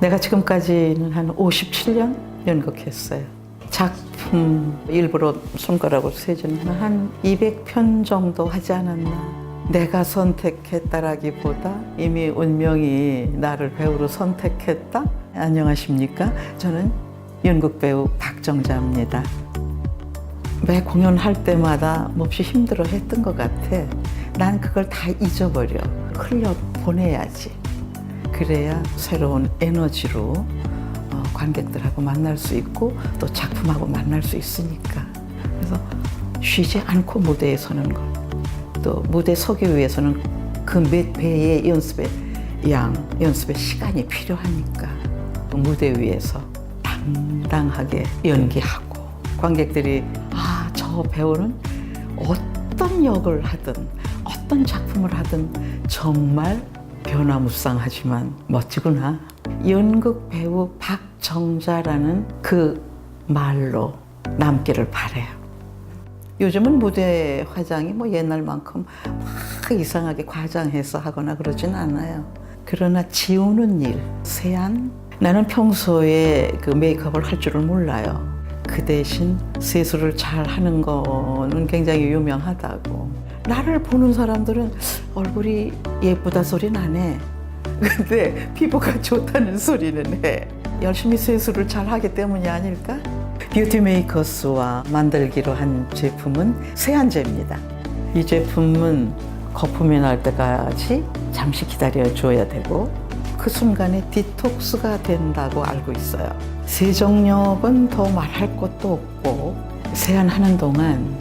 내가 지금까지는 한 57년 연극했어요. 작품 일부러 손가락으로 세지는 한 200편 정도 하지 않았나. 내가 선택했다라기보다 이미 운명이 나를 배우로 선택했다. 안녕하십니까? 저는 연극 배우 박정자입니다. 매 공연할 때마다 몹시 힘들어 했던 것 같아. 난 그걸 다 잊어버려. 흘려 보내야지. 그래야 새로운 에너지로 어, 관객들하고 만날 수 있고 또 작품하고 만날 수 있으니까. 그래서 쉬지 않고 무대에 서는 것. 또 무대 서기 위해서는 그 몇 배의 연습의 양, 연습의 시간이 필요하니까 그 무대 위에서 당당하게 연기하고 관객들이 아, 저 배우는 어떤 역을 하든 어떤 작품을 하든 정말 변화무쌍하지만 멋지구나. 연극 배우 박정자라는 그 말로 남기를 바래요. 요즘은 무대 화장이 뭐 옛날만큼 막 이상하게 과장해서 하거나 그러진 않아요. 그러나 지우는 일, 세안. 나는 평소에 그 메이크업을 할 줄을 몰라요. 그 대신 세수를 잘 하는 거는 굉장히 유명하다고. 나를 보는 사람들은 얼굴이 예쁘다 소리는 안 해. 근데 피부가 좋다는 소리는 해. 열심히 세수를 잘 하기 때문이 아닐까? 뷰티 메이커스와 만들기로 한 제품은 세안제입니다. 이 제품은 거품이 날 때까지 잠시 기다려 줘야 되고 그 순간에 디톡스가 된다고 알고 있어요. 세정력은 더 말할 것도 없고 세안하는 동안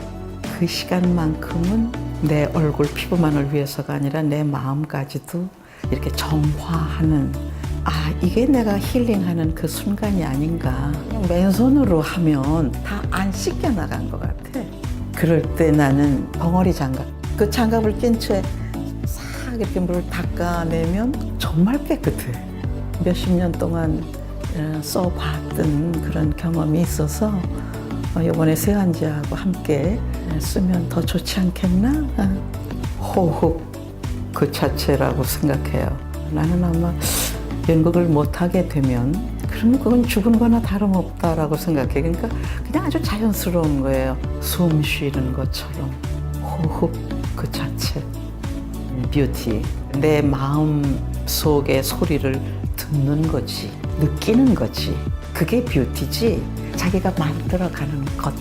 그 시간만큼은 내 얼굴 피부만을 위해서가 아니라 내 마음까지도 이렇게 정화하는 아 이게 내가 힐링하는 그 순간이 아닌가. 그냥 맨손으로 하면 다 안 씻겨 나간 것 같아. 그럴 때 나는 벙어리 장갑 그 장갑을 낀 채 싹 이렇게 물을 닦아내면 정말 깨끗해. 몇십 년 동안 어, 써봤던 그런 경험이 있어서 어, 이번에 세안제하고 함께 쓰면 더 좋지 않겠나 어, 호흡 그 자체라고 생각해요. 나는 아마 연극을 못하게 되면 그러면 그건 죽은 거나 다름없다라고 생각해. 그러니까 그냥 아주 자연스러운 거예요. 숨 쉬는 것처럼 호흡 그 자체. 뷰티. 내 마음 속의 소리를 듣는 거지. 느끼는 거지. 그게 뷰티지. 자기가 만들어가는 것